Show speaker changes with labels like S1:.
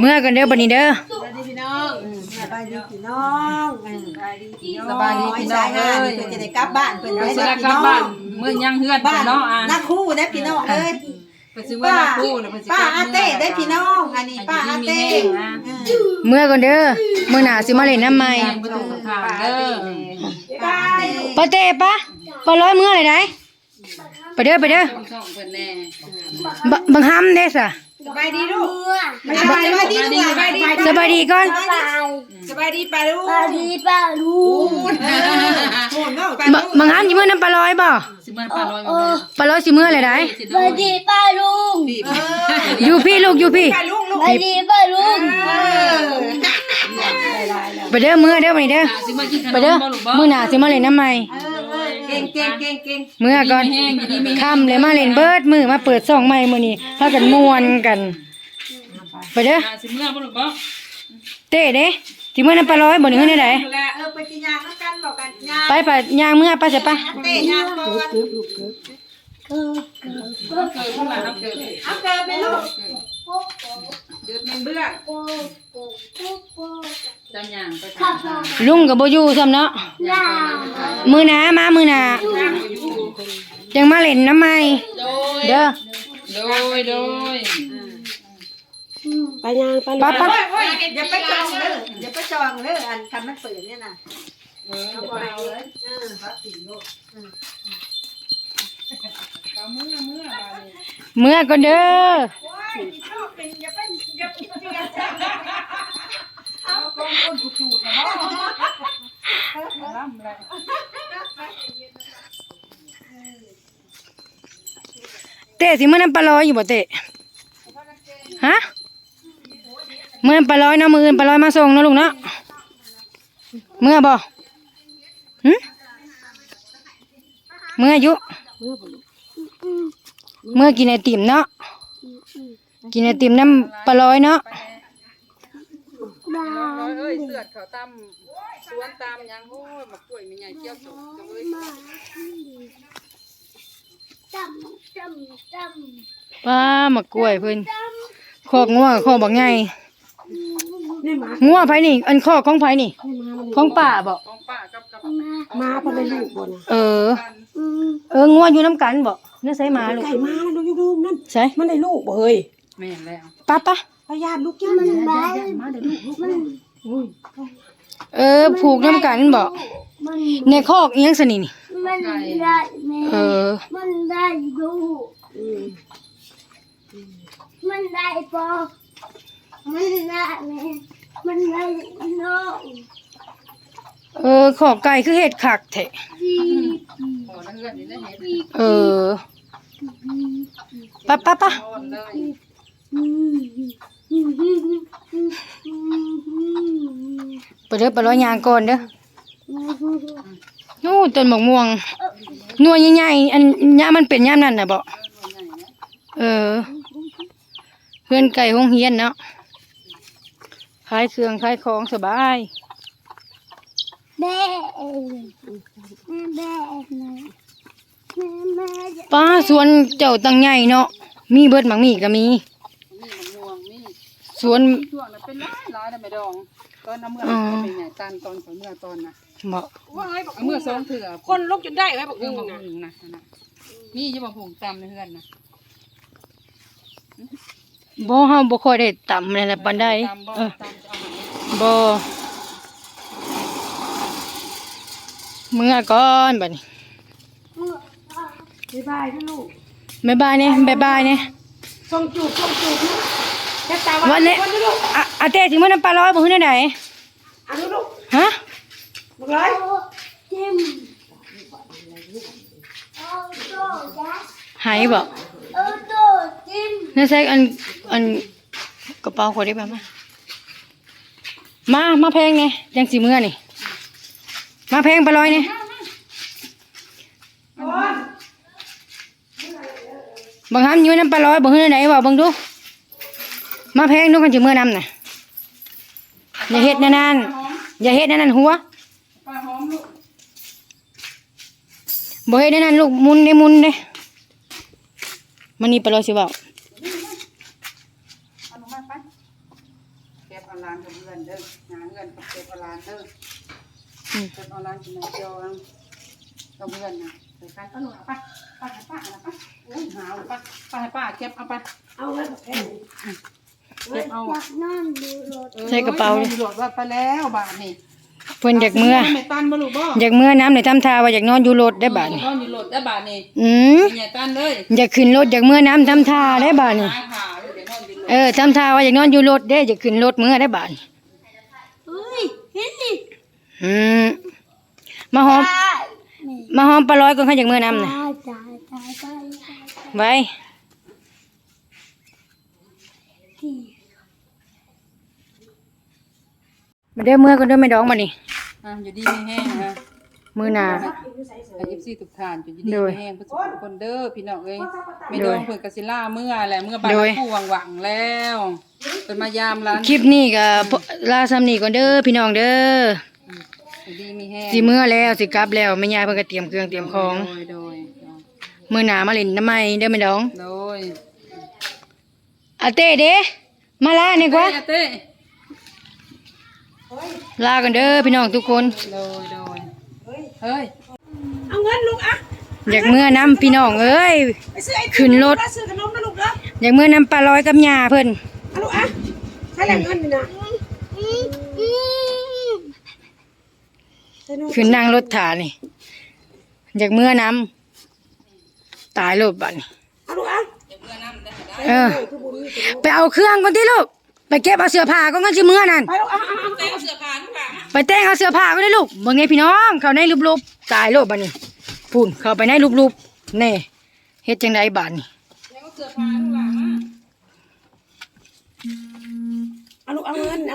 S1: เมื่อกันเด้อบัดนี้เด้อ
S2: สบายดีพี่น้อง
S3: สบายดีพี่น้องอืม
S2: สบายดีพี่น้อง
S3: สบายดีพี่น้องเอ้ยเพิ่นจะได้กลับบ้านเพิ่น
S2: เรา
S3: ได้
S2: จะ
S3: ได้
S2: ได้
S3: พี่
S2: กลับ
S3: น้อง
S2: บ้านเมื่อยังเฮือน
S3: บ้าน
S2: เนาะอะ
S3: นักคู่ได้พี่น้องเอ้ย
S2: ไปซื้อว่า
S3: ป้า
S2: นักคู่แล้วไปสิ
S3: ป้าอาเต้ได้พี่น้อง อันนี้ป้าอาเต้อืม
S1: เมื่อกันเด้อมื้อหน้าสิมาเล่นน้ำใหม่
S2: ยังบ่ต้องข้างเด้อ
S3: ป้าอาเต้
S1: ปะเต้ปะปะร้อยเมื่อไหร่ได้ไปเด้อไปเด้อ
S2: ช่องเพิ่นแน่
S1: บบังฮัมเด้อซะ
S3: สบายดีลูกสบายดีลูกสบายดี
S1: สบายดีก่อน
S3: สบายดีป้าลูก
S4: สวัสดีป้าลุง
S3: โอ้เนาะ
S1: บบังฮัมสิมื้อน้ำปลาร้อยบ่
S2: สิมันปลาลอยมา
S1: ปลาร้อยสิมื้อไหร่ได้
S4: สวัสดีป้าลุง
S3: เออ
S1: อยู่พี่ลูกอยู่พี่
S3: ป้าลูกลูก
S4: สวัสดีป้าลุง
S3: เออ
S1: ไปเด้อมื้อเด้อบัดนี้เด้อ
S2: สิมากินขน
S1: ไป
S2: ม
S1: เด้อ
S2: บ่ลูกบ่
S1: มื้อหน้าสิมาเล่นน้ำใหม่
S3: เออเออเก่งเก่งเก่งเก่ง
S1: เมื่อก่อน
S2: แห้งอยู่ดีมี
S1: ค่ำเลยมาเล่นเบิดมือมาเปิดซ่องใหม่มื้อนี้พากันม่วนกันไปเด้อ
S2: อะสิเมื่อบ่ลูกบ่
S1: เต้เด้สิมื้อน้ำปลาร้อยบ่นี่เฮ็ดได้
S3: เออไปกินยาแล้วกันบอกกันยา
S1: ไปไปย่างมื้อไปสิไป
S3: เต้ยาก่อน
S2: เกิดขึ้นมาเนาะเกิด
S3: เอาเกิดไปลูก
S2: เกิดแม่งเบื่อ จำอย่างไปทำ
S1: ลุงก็บ่อยู่ซ้ำเนาะ
S4: ลา
S1: มื้อหน้ามามื้อหน้ายังมาเล่นน้ำใหม่เด้อ
S2: โดย โดย
S1: ไปไปไป
S3: โอ้ยอย่าไปจองเลยอย่าไปจองเลยอันคันมันเปิดเนี่ยนะ
S2: เออ
S3: เอา
S2: เดี๋ยว
S3: ไป
S2: ไปเอา
S3: เล
S2: เลยย
S3: เออครับสีลูก
S2: เอาเมื่อเมื่อบาดนี้
S1: เมื่อก่อนเด้อ
S3: ชอบเป็นอย่าไปอย่าไปเจือ
S2: เอากองก้นจูดๆนะเนาะล่ำเลย
S1: เต้สิมื้อน้ำปลาร้อยอยู่บ่เต้ฮะเมื้อปลาร้อยนะมือปลาร้อยมาส่งนะลูกเนาะเมื่อบ่หึเมื่ออยู่เมื่อกินไอติมเนาะกินไอติมน้ำปลาร้อยเนาะ
S2: ร้อยเอ้ยเสือดเขาตำสวนตำยังโอ้ยมากล้วยมีใหญ่เกี่ยวสุกจังเลย
S4: จำจำจำ
S1: ว้ามากล้วยเพิ่นคอกงัวกับคอกบักใหญ่งัวไผนี่ อันคอกของไผนี่ของป้าบ่
S2: ของป้ากับกับ
S3: มาพอได้ลูกบ่นะ
S1: เออ
S4: อืม
S1: เอองัวอยู่น้ำกันบ่เนื้อใส่หมาลูก
S3: ไก่มาแล้วดูยูดูนั่น
S1: ใช่
S3: มันได้ลูกบ่เฮ้ย
S2: แม่นแล้ว
S1: ป้าป้า
S3: พยานลูกยัน
S4: มันได้
S3: มาได้ลูกลูกมัน
S1: เออ ผูกน้ำกันบ่
S4: มัน
S1: ในคอกเอียงสนี่นี่
S4: มันได้แม่
S1: เออ
S4: มันได้ดูมันได้ปอมันได้แม่มันได้น้อง
S1: เออ ขอกไก่คือเห็ดขักแท้
S4: ดี
S2: โอ้นั่นเฮือนนี่ได้เห็น
S1: เออป้าป้าป้า
S2: อ่อนเลย
S4: อืมอืมอืมอืมอืมอืม
S1: ไปเด้อไปร้อยยางก่อนเด้อ นู่นต้นมะม่วงนัวใหญ่ๆอันย่ามันเป็นย่ามนั่นน่ะบ่เออเพื่อนไก่ห้องเฮียนเนาะขายเครื่องขายของสบาย
S4: แม่แม่แม่แม่
S1: ป้าสวนเจ้าตังใหญ่เนาะมีเบิดหมักมีก็มี
S2: วงนี่
S1: สวน
S2: ช่วงนั้นเป็นร้ายร้ายนะไม่ดองตอนน้ำเมื่อ
S1: อ๋อ
S2: เป็นใหญ่ตันตอนฝนเมื่อตอนน่ะ
S1: บ่
S2: เอาเมื่อสองเถื่อ
S3: คนลูกจนได้ไหมบอก
S2: เรื่องบักหุงนะนะนี่จะบักหุงตำในเฮือนนะ
S1: บ่เฮาบ่ค่อยได้ต่ำนั่นแหละปานใด
S2: ตำบ่
S1: เออ
S2: ตำจะเอาหา
S1: บ่เมื่อก่อนบัดนี้
S3: บ๊ายบายนะลูก
S1: บ๊ายบายเนี่ยบ๊ายบายเนี่ย
S3: ส่งจูบส่งจูบนะแค่ตา
S1: วันนี้
S3: วันนี้ลูก
S1: อะอาเต้สิมื้อน้ำปลาร้อยบ่ฮู้แนวใด
S3: อันนี้ลูก
S1: ฮะ
S3: บอกเลย
S4: จิ้มเอาโต้ยัด
S1: หายบ่
S4: เอาโต้จิ้ม
S1: นั่นใส่อันอันกระเป๋าขอยได้บ่มามา มาแพงเนี่ยยังสิมื้อนี่มาแพงปลาร้อยเนี่ยบางครั้งอยู่น้ำปลาร้อยบ่ฮู้แนวใดบ่เบิ่งดู มาแพงดูกันสิมื้อนำน่ะอย่าเฮ็ดแนวนั้นอย่าเฮ็ดแนวนั้นหัว
S2: ปลาหอมลูก
S1: บ่เฮ็ดแนวนั้นลูกหมุนได้หมุนเด้มันนี่ปลาร้อยสิเว้า
S2: เอาลงมาไปก็บเอาร้านกับเพื่อนเด้อหาเงินกับเก็บเอาร้านเด้อ
S1: อืม
S2: เก็บเอาร้านกินน้ำเจียวเอากับเพื่อนนะไปกันเอาหนูเอาไปไปให้ป้าเอาไปโอ้ยหาวไปไปให้ป้าเก็บเอาไป
S3: เอาไว้กับแผ่น
S2: เก็บเอา
S4: อยากนอนดูรถ
S1: ใส่กระเป๋า
S2: โอ้ยโหลดว่าไปแล้วบาทนี่
S1: เพิ่นอยากเมื่อ
S2: ไม่ตันบ่ลูกบ่
S1: อยากเมื่อน้ำในทำทาว่าอยากนอนอยู่รถได้บาดนี่
S2: นอนอยู่โหลดได้บาทนี่
S1: อืม
S2: อย่าตันเลย
S1: อยากขึ้นรถอยากเมื่อน้ำทำทาได้บาดนี่
S2: หาขาลูกเดี๋ยวนอนอยู่โหลด
S1: เออทำทาว่าอยากนอนอยู่รถได้อยากขึ้นรถเมื่อได้บาดนี่
S4: เฮ้ยเห็นดิ
S1: อืมมาหอมมาหอมปลาร้อยก่อนเขาอยากเมื่อน้ำน่ะ
S4: ตายตายตายตายตาย
S1: ไว้
S4: ที่
S1: มาเด้อเมื่อกันเด้อไม่ดองมานี่
S2: อะอยู่ดีไม่แห้งนะ
S1: มือหนา
S2: ไอ้ยิปซีทุกทานอยู่ดี
S1: โดย
S2: ไม่แห้งเพื่อนคนเด้อพี่น้องเอ้ยไม่
S1: โด
S2: โด
S1: ย
S2: นเพิ่นกสิล่าเมื่อแหละเมื่อบ้าน
S1: โดย
S2: ผู้หวังหวังๆแล้วเป็นมายามร้าน
S1: คลิปนี้ก็พอลาซ้ำนี่ก่อนเด้อพี่น้องเด้อ
S2: อยู่ดีมีแห้ง
S1: สิเมื่อแล้วสิกลับแล้วแม่ยายเพิ่นก็เตรียมเครื่องเตรียมของ
S2: โดยโดย
S1: มือหนามาเล่นน้ำไม้เด้อไม่ดอง
S2: โดย
S1: อาเต้เด้มาลานี่กว่า
S2: เต้เต้
S1: ลากันเด้อพี่น้องทุกคน
S2: โดยโดยเฮ้ย
S3: เอาเงินลูกอะ
S1: อยากเมื่อน้ำพี่น้องเอ้ย
S3: ไปซื้อไอ้
S1: ขึ้นรถ
S3: ซื้อขนมนะลูกเด้อ
S1: อยากเมื่อน้ำปลาร้อยกับยาเพิ่น
S3: เอาลูกอะใช้แรงเงินนี่นะ
S4: อืมอืม
S3: ใช้หนู
S1: ขึ้นนั่งรถถานี่อยากเมื่อน้ำตายโลดบัดนี้
S3: เอาลูกอะ
S1: เออ ไปเอาเครื่องก่อนที่ลูก ไปเก็บเอาเสื้อผ้าก็งั้นสิเมื่อนั่น
S3: ไปลูกอะอะอะ
S2: เอาเสื้อผ้าลูกหลาน
S1: ไปแต่งเอาเสื้อผ้าก็ได้ลูกเบิ่งไงพี่น้อง เข้าในรูปๆตายโลดบัดนี้พูนเข้าไปในรูปๆแน่เฮ็ดจังไดบาดนี้
S2: แล้วก็เสื้อผ้าลูกหลาน
S3: เอาลูกเอาเงินเอา